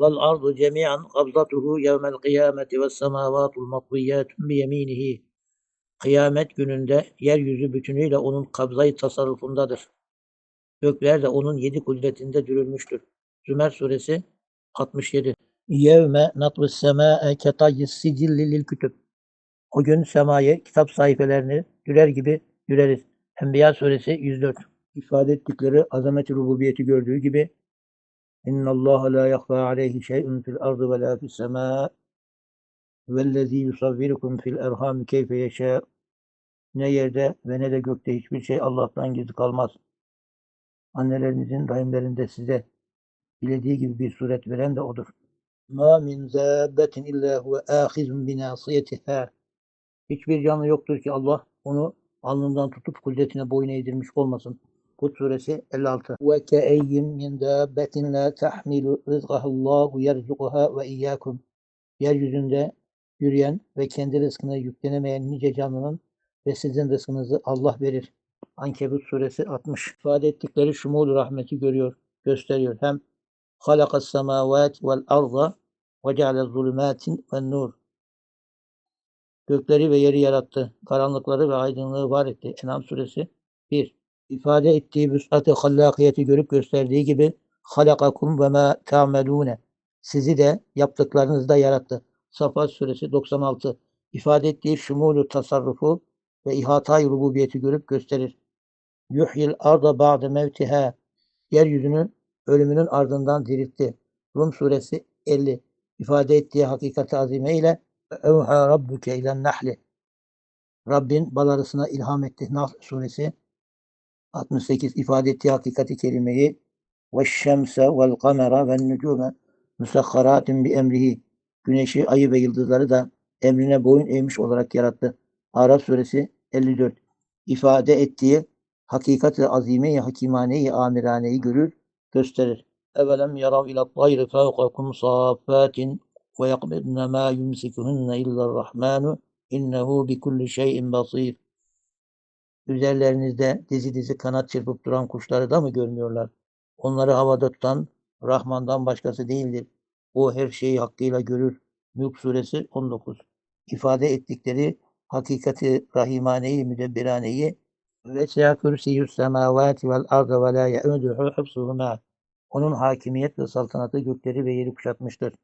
vel ardu cemi'an kabzatuhu yevmel kıyameti ve semavatul matviyyatun biyeminihi. Kıyamet gününde yeryüzü bütünüyle onun kabzayı tasarrufundadır. Gökler de onun yedi kudretinde dürülmüştür. Zümer suresi 67. Yevme natvis semâe ketayyis sicilli lil kütüb. O gün semayı kitap sayfelerini dürer gibi düreriz. Enbiya suresi 104. İfade ettikleri azamet-i rububiyeti gördüğü gibi İnna Allah la yahfa aleyhi şey'un fil ardı ve la fis semâ vellezî yusavvirukum fil erham keyfe yeşâ ne yerde ve ne de gökte hiçbir şey Allah'tan gizli kalmaz. Annelerinizin rahimlerinde size dilediği gibi bir suret veren de odur. Ma min zâbbetin illâ huve âhizun binâsiyetiha. Hiçbir canlı yoktur ki Allah onu alnından tutup kudretine boyun eğdirmiş olmasın. Hud suresi 56. Ve keeyyin min dâbbetin lâ tahmilu rızgahallâhu yerzukuha ve iyyâkum. Yeryüzünde yürüyen ve kendi rızkını yüklenemeyen nice canlının ve sizin rızkınızı Allah verir. Ankebut suresi 60. İfade ettikleri şumul rahmeti görüyor, gösteriyor. Hem halakas semavat vel arda ve ceale zulümatin ve nur. Gökleri ve yeri yarattı. Karanlıkları ve aydınlığı var etti. Enam suresi 1. İfade ettiği vüs'at-ı hallakiyeti görüp gösterdiği gibi halakakum ve ma ta'melune. Sizi de yaptıklarınızda yarattı. Safa suresi 96. İfade ettiği şumulu tasarrufu ve ihatay rububiyeti görüp gösterir. Yuhyil arda ba'de mevtiha. Yeryüzünü ölümünün ardından diriltti. Rum suresi 50. İfade ettiği hakikati azime ile evha rabbuke ilen nahli. Rabbin balarısına ilham etti. Nahl suresi 68 ifade ettiği hakikati kelimeyi ve şemse vel kamera ve nücume musakharatin bi emrihi. Güneşi, ayı ve yıldızları da emrine boyun eğmiş olarak yarattı. Araf suresi 54 ifade ettiği hakikat-ı azime-i hakimane-i amiraneyi görür, gösterir. Evelem yarav ila tayri fevkakum safatin ve yakbidne ma yumsikuhunne illarrahmanu innehu bi kulli şeyin basir. Üzerlerinizde dizi dizi kanat çırpıp duran kuşları da mı görmüyorlar? Onları havada tutan Rahman'dan başkası değildir. O her şeyi hakkıyla görür. Mülk suresi 19. İfade ettikleri hakikati rahimaneyi, müdebbiraneyi ve kürsiyü semavati vel arda ve la ye'uduhu hıfsuhuma. Onun hakimiyet ve saltanatı gökleri ve yeri kuşatmıştır.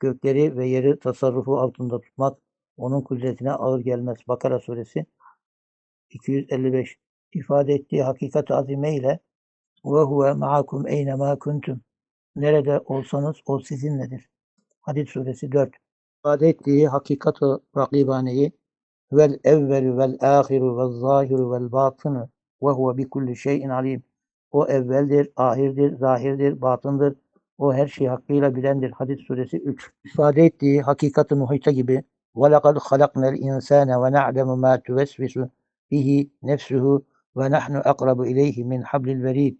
Gökleri ve yeri tasarrufu altında tutmak onun kudretine ağır gelmez. Bakara suresi 255 ifade ettiği hakikat azime ile ve huve ma'akum eyne ma kuntum nerede olsanız o sizinledir. Hadid suresi 4 ifade ettiği hakikat-ı rakibaneyi vel evvelü vel ahiru vel zahiru vel batını ve huve bi kulli şeyin alim. O evveldir, ahirdir, zahirdir, batındır. O her şeyi hakkıyla bilendir. Hadis suresi 3. İfade ettiği hakikati muhita gibi وَلَقَدْ خَلَقْنَا الْاِنْسَانَ وَنَعْلَمُ مَا تُوَسْوِسُ bihi nefsuhu ve nahnu akrabu ileyhi min hablil verid.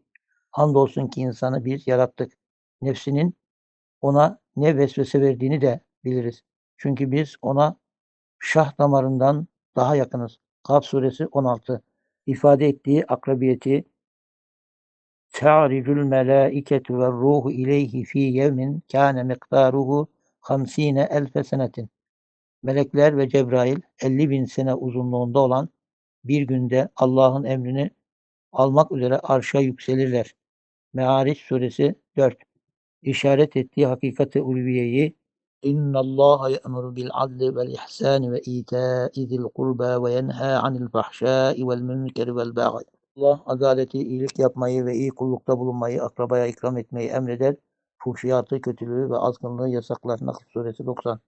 Andolsun ki insanı biz yarattık. Nefsinin ona ne vesvese verdiğini de biliriz. Çünkü biz ona şah damarından daha yakınız. Kaf suresi 16. İfade ettiği akrabiyeti Ta'ricul melâiketu ve ruhu ileyhi fi yevmin kâne miktaruhu hamsine elfe senetin. Melekler ve Cebrail 50 bin sene uzunluğunda olan bir günde Allah'ın emrini almak üzere arşa yükselirler. Me'ariç suresi 4. İşaret ettiği hakikati ulviyeyi İnna Allah ye'muru bil adli vel ihsani ve ita'i zil kurba ve yenha anil fahşai vel münkeri vel bag'i. Allah adaleti, iyilik yapmayı ve iyi kullukta bulunmayı, akrabaya ikram etmeyi emreder. Fuhşiyatı, kötülüğü ve azgınlığı yasaklar. Nahl suresi 90.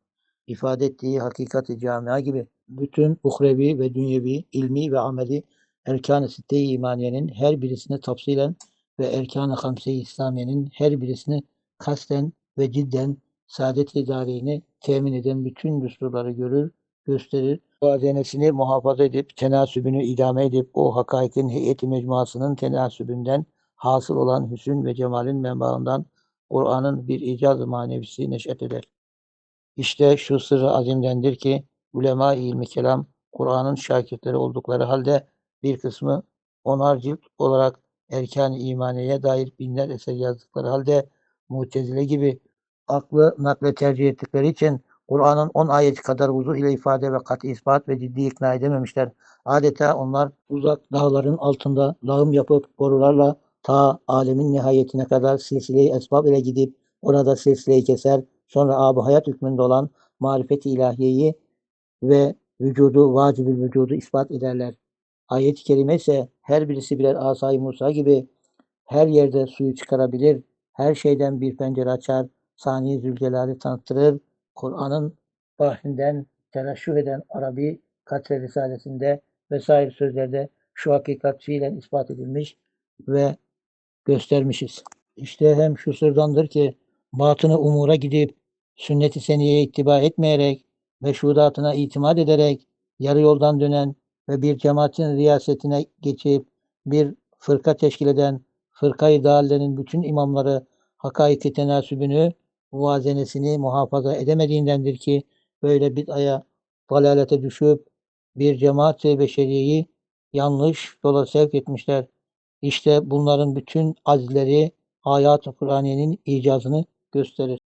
İfade ettiği hakikati camia gibi bütün uhrevi ve dünyevi, ilmi ve ameli erkan-ı sitte-i imaniyenin her birisini tafsilen ve erkan-ı hamse-i İslamiye'nin her birisini kasten ve cidden saadet idareyini temin eden bütün düsturları görür, gösterir. Muazenesini muhafaza edip, tenasübünü idame edip, o hakaikin heyeti mecmuasının tenasübünden hasıl olan hüsün ve cemalin menbaından Kur'an'ın bir icaz manevisi neşet eder. İşte şu sırrı azimdendir ki, ulema-i ilmi kelam, Kur'an'ın şakirtleri oldukları halde bir kısmı onar cilt olarak erkan-ı imaniyeye dair binler eser yazdıkları halde Mutezile gibi aklı nakle tercih ettikleri için Kur'an'ın 10 ayeti kadar vuzuh ile ifade ve kat'i ispat ve ciddi ikna edememişler. Adeta onlar uzak dağların altında lağım yapıp borularla ta alemin nihayetine kadar silsile-i esbab ile gidip orada silsileyi keser, sonra ab hayat hükmünde olan marifeti ilahiyeyi ve vücudu, vacibül vücudu ispat ederler. Ayet-i kerime ise her birisi birer asay Musa gibi her yerde suyu çıkarabilir, her şeyden bir pencere açar, Sani Zülcelal'i tanıttırır. Kur'an'ın bahrinden telaşüh eden Arabi Katre Risalesi'nde vesaire sözlerde şu hakikat fiilen ispat edilmiş ve göstermişiz. İşte hem şu sırdandır ki batını umura gidip sünnet-i seniyeye ittiba etmeyerek meşhudatına itimat ederek yarı yoldan dönen ve bir cemaatin riyasetine geçip bir fırka teşkil eden fırkayı dağillerin bütün imamları hakaiki tenasübünü, muvazenesini muhafaza edemediğindendir ki böyle bid'aya, dalalete düşüp bir cemaat-i beşeriyeyi yanlış yola sevk etmişler. İşte bunların bütün azleri ayat-ı Kur'aniyenin icazını gösterir.